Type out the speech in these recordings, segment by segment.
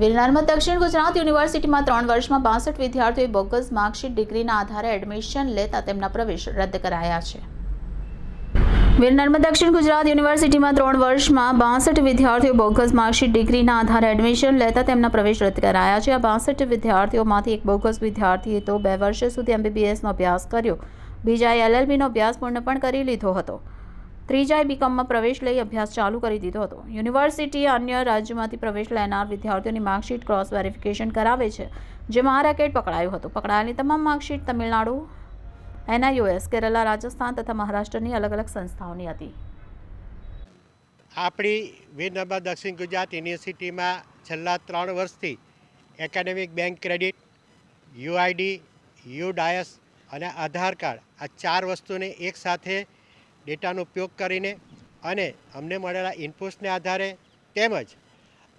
વિરનારમાં દક્ષિણ ગુજરાત યુનિવર્સિટીમાં ત્રણ વર્ષમાં બાસઠ વિદ્યાર્થીઓએ બોગસ માર્કશીટ ડિગ્રીના આધારે એડમિશન લેતા તેમના પ્રવેશ રદ કરાયા છે. વિરનારમાં દક્ષિણ ગુજરાત યુનિવર્સિટીમાં ત્રણ વર્ષમાં બાસઠ વિદ્યાર્થીઓ બોગસ માર્કશીટ ડિગ્રીના આધારે એડમિશન લેતા તેમના પ્રવેશ રદ કરાયા છે. આ બાસઠ વિદ્યાર્થીઓમાંથી એક બોગસ વિદ્યાર્થીએ તો બે વર્ષ સુધી એમબીબીએસનો અભ્યાસ કર્યો. બીજાએ એલએલબીનો અભ્યાસ પૂર્ણ પણ કરી લીધો હતો. ત્રીજાએ બીકોમમાં પ્રવેશ લઈ અભ્યાસ ચાલુ કરી દીધો હતો. યુનિવર્સિટી અન્ય રાજ્યમાંથી પ્રવેશ લેનાર વિદ્યાર્થીઓની માર્કશીટ ક્રોસ વેરિફિકેશન કરાવે છે, જેમાં આ રેકેટ પકડાયું હતું. પકડાયેલી તમામ માર્કશીટ તમિલનાડુ એનઆઈઓએસ કેરલા રાજસ્થાન તથા મહારાષ્ટ્રની અલગ અલગ સંસ્થાઓની હતી. આપણી વિનર્મા દક્ષિણ ગુજરાત યુનિવર્સિટીમાં છેલ્લા ત્રણ વર્ષથી academic bank credit UID UDISE અને આધાર કાર્ડ આ ચાર વસ્તુને એકસાથે ડેટાનો ઉપયોગ કરીને અને અમને મળેલા ઇનપુટ્સને આધારે તેમજ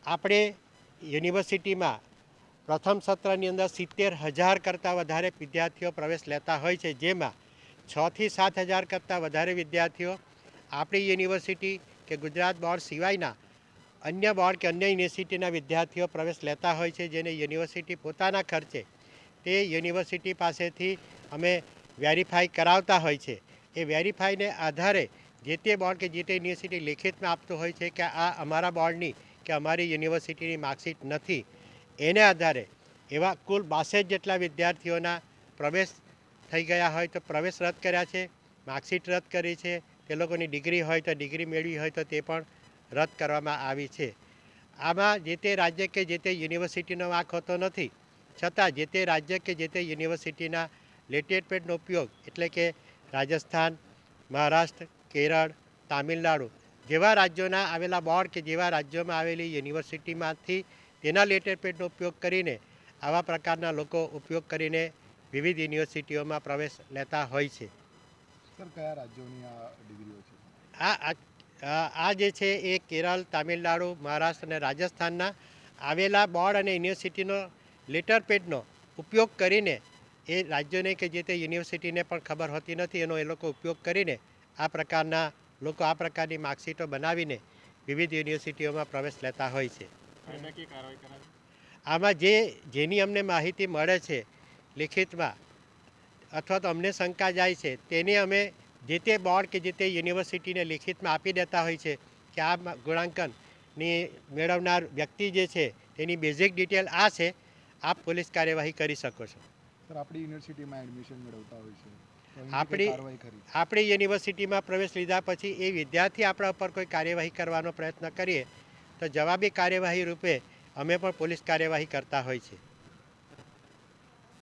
આપણે યુનિવર્સિટીમાં પ્રથમ સત્રની અંદર સિત્તેર હજાર કરતાં વધારે વિદ્યાર્થીઓ પ્રવેશ લેતા હોય છે, જેમાં છથી સાત હજાર કરતાં વધારે વિદ્યાર્થીઓ આપણી યુનિવર્સિટી કે ગુજરાત બોર્ડ સિવાયના અન્ય બોર્ડ કે અન્ય યુનિવર્સિટીના વિદ્યાર્થીઓ પ્રવેશ લેતા હોય છે, જેને યુનિવર્સિટી પોતાના ખર્ચે તે યુનિવર્સિટી પાસેથી અમે વેરીફાઈ કરાવતા હોય છે. એ વેરીફાઈને આધારે જે તે બોર્ડ કે જે તે યુનિવર્સિટી લેખિતમાં આપતો હોય છે કે આ અમારા બોર્ડની કે અમારી યુનિવર્સિટીની માર્કશીટ નથી. એને આધારે એવા કુલ બાસઠ જેટલા વિદ્યાર્થીઓના પ્રવેશ થઈ ગયા હોય તો પ્રવેશ રદ કર્યા છે, માર્કશીટ રદ કરી છે, તે લોકોની ડિગ્રી હોય તો ડિગ્રી મેળવી હોય તો તે પણ રદ કરવામાં આવી છે. આમાં જે તે રાજ્ય કે જે તે યુનિવર્સિટીનો વાંક હોતો નથી, છતાં જે તે રાજ્ય કે જે તે યુનિવર્સિટીના લેટેડ પેડનો ઉપયોગ એટલે કે રાજસ્થાન મહારાષ્ટ્ર કેરળ તામિલનાડુ જેવા રાજ્યોના આવેલા બોર્ડ કે જેવા રાજ્યોમાં આવેલી યુનિવર્સિટીમાંથી તેના લેટર પેડનો ઉપયોગ કરીને આવા પ્રકારના લોકો ઉપયોગ કરીને વિવિધ યુનિવર્સિટીઓમાં પ્રવેશ લેતા હોય છે. કયા રાજ્યોની આ ડિગ્રીઓ છે? આ આ- આ જે છે એ કેરળ તામિલનાડુ મહારાષ્ટ્ર અને રાજસ્થાનના આવેલા બોર્ડ અને યુનિવર્સિટીનો લેટર પેડનો ઉપયોગ કરીને એ રાજ્યોને કે જે તે યુનિવર્સિટીને પણ ખબર હોતી નથી એનો એ લોકો ઉપયોગ કરીને આ પ્રકારના લોકો આ પ્રકારની માર્કશીટો બનાવીને વિવિધ યુનિવર્સિટીઓમાં પ્રવેશ લેતા હોય છે. આમાં જે જેની અમને માહિતી મળે છે લિખિતમાં અથવા તો અમને શંકા જાય છે તેને અમે જે તે બોર્ડ કે જે તે યુનિવર્સિટીને લિખિતમાં આપી દેતા હોય છે કે આ ગુણાંકનની મેળવનાર વ્યક્તિ જે છે તેની બેઝિક ડિટેલ આ છે આપ પોલીસ કાર્યવાહી કરી શકો છો. સર આપણી યુનિવર્સિટીમાં એડમિશન મેળવતા હોય છે. આપણી- આપણી યુનિવર્સિટીમાં પ્રવેશ લીધા પછી એ વિદ્યાર્થી આપણા ઉપર કોઈ કાર્યવાહી કરવાનો પ્રયત્ન કરીએ તો જવાબી કાર્યવાહી રૂપે અમે પણ પોલીસ કાર્યવાહી કરતા હોય છે.